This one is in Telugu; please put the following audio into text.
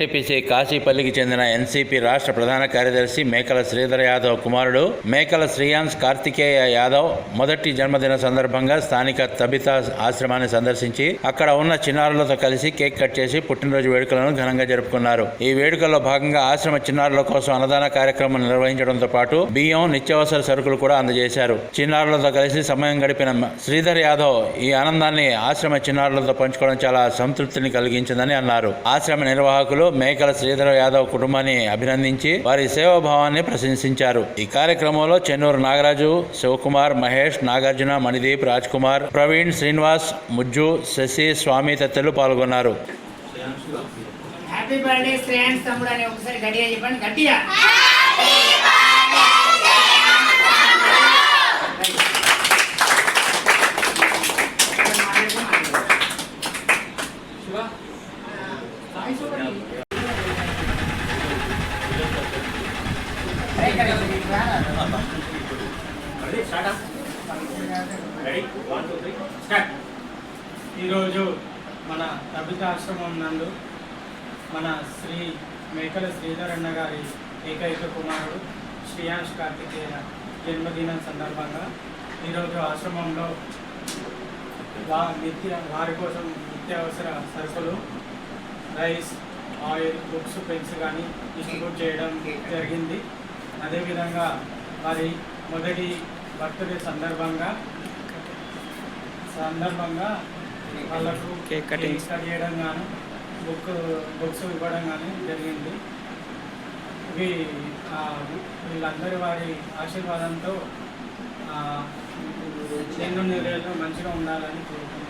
ఎన్టీపీసీ కాశీపల్లికి చెందిన ఎన్సీపీ రాష్ట్ర ప్రధాన కార్యదర్శి మేకల శ్రీధర్ యాదవ్ కుమారుడు మేకల శ్రీయాన్స్ కార్తికేయ యాదవ్ మొదటి జన్మదిన సందర్భంగా స్థానిక తబితా ఆశ్రమాన్ని సందర్శించి అక్కడ ఉన్న చిన్నారులతో కలిసి కేక్ కట్ చేసి పుట్టినరోజు వేడుకలను ఘనంగా జరుపుకున్నారు. ఈ వేడుకల్లో భాగంగా ఆశ్రమ చిన్నారుల కోసం అన్నదాన కార్యక్రమం నిర్వహించడంతో పాటు బియ్యం నిత్యావసర సరుకులు కూడా అందజేశారు. చిన్నారులతో కలిసి సమయం గడిపిన శ్రీధర్ యాదవ్ ఈ ఆనందాన్ని ఆశ్రమ చిన్నారులతో పంచుకోవడం చాలా సంతృప్తిని కలిగించిందని అన్నారు. ఆశ్రమ నిర్వాహకులు మేకల శ్రీధర్ యాదవ్ కుటుంబాన్ని అభినందించి వారి సేవాభావాన్ని ప్రశంసించారు. ఈ కార్యక్రమంలో చెన్నూరు నాగరాజు శివకుమార్ మహేష్ నాగార్జున మణిదీప్ రాజ్ కుమార్ ప్రవీణ్ శ్రీనివాస్ ముజ్జు శశి స్వామి తదితరులు పాల్గొన్నారు. హ్యాపీ బర్త్డే శ్రేయాన్స్ తమ్ముడు అని ఒకసారి గట్టిగా చెప్పండి. గట్టిగా. ఈరోజు మన తబితాశ్రమం నందు మన శ్రీ మేకల శ్రీధర్ అన్న గారి ఏకైక కుమారుడు శ్రీయాంష్ కార్తికేయ జన్మదినం సందర్భంగా ఈరోజు ఆశ్రమంలో వా నిత్య వారి కోసం నిత్యావసర సరుకులు రైస్ ఆయిల్ బుక్స్ పెన్స్ కానీ డిస్ట్రిబ్యూట్ చేయడం జరిగింది. అదేవిధంగా వారి మొదటి బర్త్డే సందర్భంగా సందర్భంగా వాళ్ళకు కేక్ కటింగ్. కట్ చేయడం కానీ బుక్ బుక్స్ ఇవ్వడం కానీ జరిగింది ఇవి వీళ్ళందరి వారి ఆశీర్వాదంతో ఎన్నో నెలలు మంచిగా ఉండాలని కోరుకుంటున్నాను